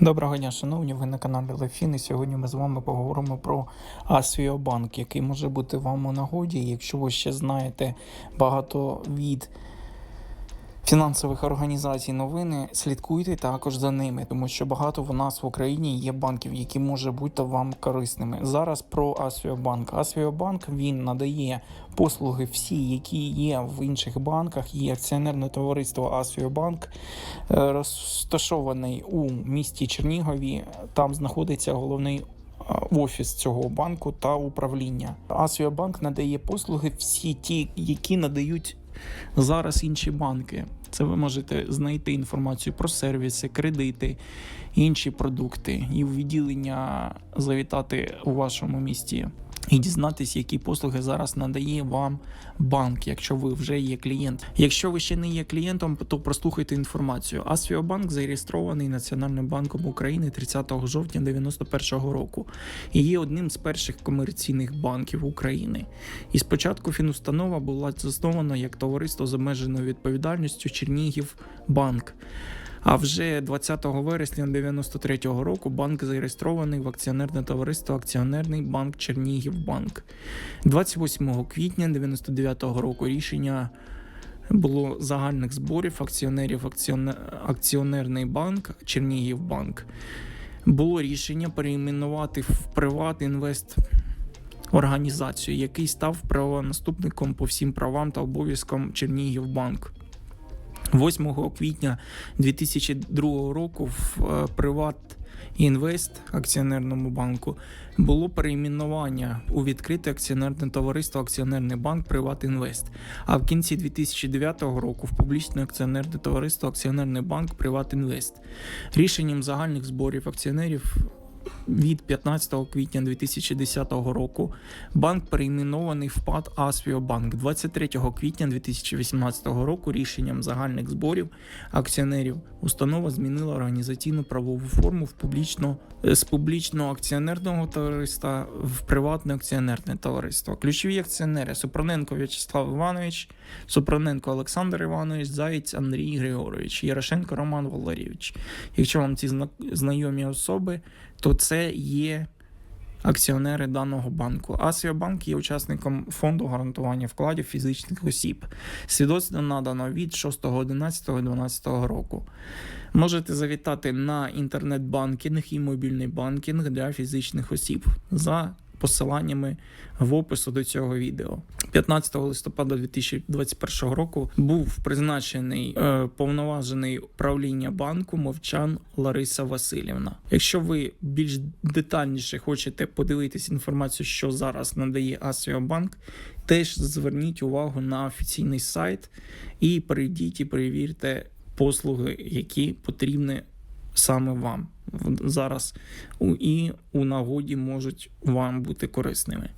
Доброго дня, шановні, ви на каналі Лефін. І сьогодні ми з вами поговоримо про Асіобанк, який може бути вам у нагоді. Якщо ви ще знаєте багато від фінансових організацій новини, слідкуйте також за ними, тому що багато в нас в Україні є банків, які можуть бути вам корисними. Зараз про Асіобанк. Асіобанк він надає послуги всі, які є в інших банках. Є акціонерне товариство Асіобанк, е, розташований у місті Чернігові. Там знаходиться головний е, офіс цього банку та управління. Асіобанк надає послуги всі ті, які надають зараз інші банки. Це ви можете знайти інформацію про сервіси, кредити, інші продукти і в відділення завітати у вашому місті. І дізнатися, які послуги зараз надає вам банк, якщо ви вже є клієнт. Якщо ви ще не є клієнтом, то прослухайте інформацію. Асфіобанк зареєстрований Національним банком України 30 жовтня 91 року і є одним з перших комерційних банків України. І спочатку фінустанова була заснована як товариство з обмеженою відповідальністю Чернігів Банк. А вже 20 вересня 93-го року банк зареєстрований в акціонерне товариство Акціонерний банк Чернігівбанк. 28 квітня 99-го року рішення було загальних зборів акціонерів акціоне- Акціонерний банк Чернігівбанк. Було рішення перейменувати в Приват Інвест організацію, який став правонаступником по всім правам та обов'язкам Чернігівбанк. 8 квітня 2002 року в е, Приват Інвест акціонерному банку було перейменування у відкрите акціонерне товариство Акціонерний банк Приват Інвест. А в кінці 2009 року в публічне акціонерне товариство Акціонерний банк Приват Інвест. Рішенням загальних зборів акціонерів від 15 квітня 2010 року банк перейменований в ПАД Асвіобанк 23 квітня 2018 року рішенням загальних зборів акціонерів установа змінила організаційну правову форму в публічно з публічного акціонерного товариства в приватне акціонерне товариство. Ключові акціонери Супроненко В'ячеслав Іванович, Супроненко Олександр Іванович, Заєць Андрій Григорович, Ярошенко Роман Валерійович. Якщо вам ці знайомі особи, то це є акціонери даного банку. Асіобанк є учасником фонду гарантування вкладів фізичних осіб. Свідоцтво надано від 6.11.12 року. Можете завітати на інтернет-банкінг і мобільний банкінг для фізичних осіб за посиланнями в опису до цього відео. 15 листопада 2021 року був призначений е, повноважений правління банку мовчан Лариса Васильівна. Якщо ви більш детальніше хочете подивитись інформацію, що зараз надає Асіобанк, теж зверніть увагу на офіційний сайт і перейдіть і перевірте послуги, які потрібні саме вам зараз і у нагоді можуть вам бути корисними.